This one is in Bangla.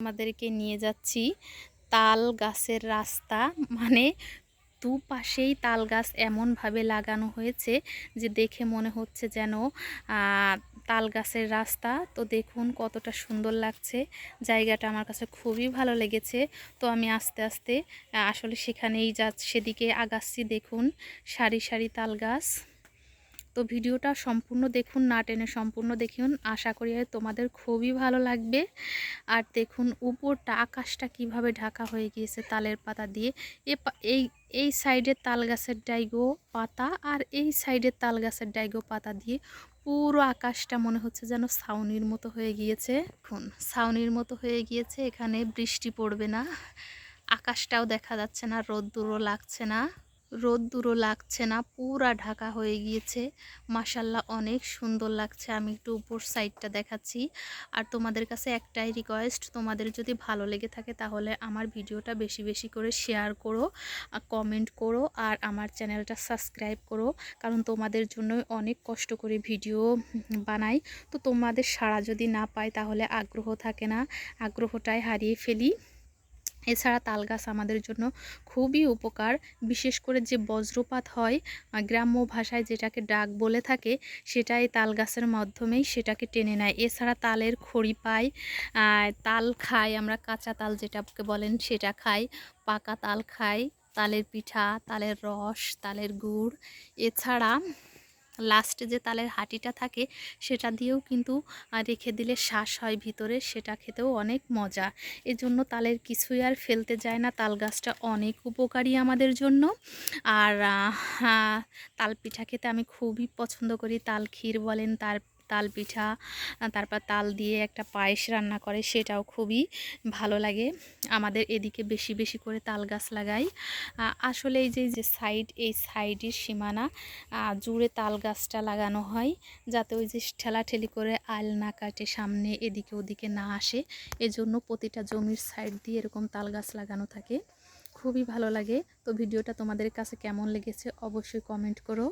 আমাদেরকে নিয়ে যাচ্ছি তাল গাছের রাস্তা। মানে দুপাশেই তাল গাছ এমনভাবে লাগানো হয়েছে যে দেখে মনে হচ্ছে যেন তাল গাছের রাস্তা। তো দেখুন কতটা সুন্দর লাগছে। জায়গাটা আমার কাছে খুবই ভালো লেগেছে। তো আমি আস্তে আস্তে আসলে সেখানেই যা সেদিকে আগাচ্ছি। দেখুন সারি সারি তাল গাছ। তো ভিডিওটা সম্পূর্ণ দেখুন, না টেনে সম্পূর্ণ দেখুন আশা করি তোমাদের খুবই ভালো লাগবে। আর দেখুন উপরটা আকাশটা কীভাবে ঢাকা হয়ে গিয়েছে তালের পাতা দিয়ে। এই এই সাইডে তাল গাছের ডাইগো পাতা আর এই সাইডে তাল গাছের ডাইগো পাতা দিয়ে পুরো আকাশটা মনে হচ্ছে যেন ছাউনির মতো হয়ে গিয়েছে। এখন ছাউনির মতো হয়ে গিয়েছে, এখানে বৃষ্টি পড়বে না। আকাশটাও দেখা যাচ্ছে না, রোদ্দুরও লাগছে না। রোদ্দুরও লাগছে না, পুরা ঢাকা হয়ে গিয়েছে। মাসাল্লাহ অনেক সুন্দর লাগছে। আমি একটু উপর সাইডটা দেখাচ্ছি। আর তোমাদের কাছে একটাই রিকোয়েস্ট তোমাদের যদি ভালো লেগে থাকে তাহলে আমার ভিডিওটা বেশি বেশি করে শেয়ার করো কমেন্ট করো, আর আমার চ্যানেলটা সাবস্ক্রাইব করো। কারণ তোমাদের জন্য অনেক কষ্ট করে ভিডিও বানাই। তো তোমাদের সাড়া যদি না পাই তাহলে আগ্রহ থাকে না। আগ্রহটাই হারিয়ে ফেলি। এছাড়া তাল গাছ আমাদের জন্য খুবই উপকার। বিশেষ করে যে বজ্রপাত হয় গ্রাম্য ভাষায় যেটাকে ডাক বলে থাকে, সেটাই তাল গাছের মাধ্যমেই সেটাকে টেনে নেয়। এছাড়া তালের খড়ি পাই তাল খাই, আমরা কাঁচা তাল যেটাকে বলেন সেটা খাই, পাকা তাল খাই, তালের পিঠা, তালের রস, তালের গুড়। এছাড়া লাস্টে যে তালের হাঁটিটা থাকে সেটা দিয়েও কিন্তু রেখে দিলে শ্বাস হয় ভিতরে সেটা খেতেও অনেক মজা। এজন্য তালের কিছুই আর ফেলতে যায় না তাল গাছটা অনেক উপকারী আমাদের জন্য। আর আহ, তাল পিঠা খেতে আমি খুবই পছন্দ করি তাল ক্ষীর বলেন তার তাল পিঠা তারপর তাল দিয়ে একটা পায়েস রান্না করে, সেটাও খুবই ভালো লাগে। আমাদের এদিকে বেশি বেশি করে তাল গাছ লাগাই। আসলে এই যে যে সাইড এই সাইডের সীমানা জুড়ে তাল গাছটা লাগানো হয়, যাতে ওই যে ঠেলাঠেলি করে আল না কাটে, সামনে এদিকে ওদিকে না আসে, এজন্য প্রতিটা জমির সাইড দিয়ে এরকম তাল গাছ লাগানো থাকে। খুবই ভালো লাগে। তো ভিডিওটা তোমাদের কাছে কেমন লেগেছে, অবশ্যই কমেন্ট করো।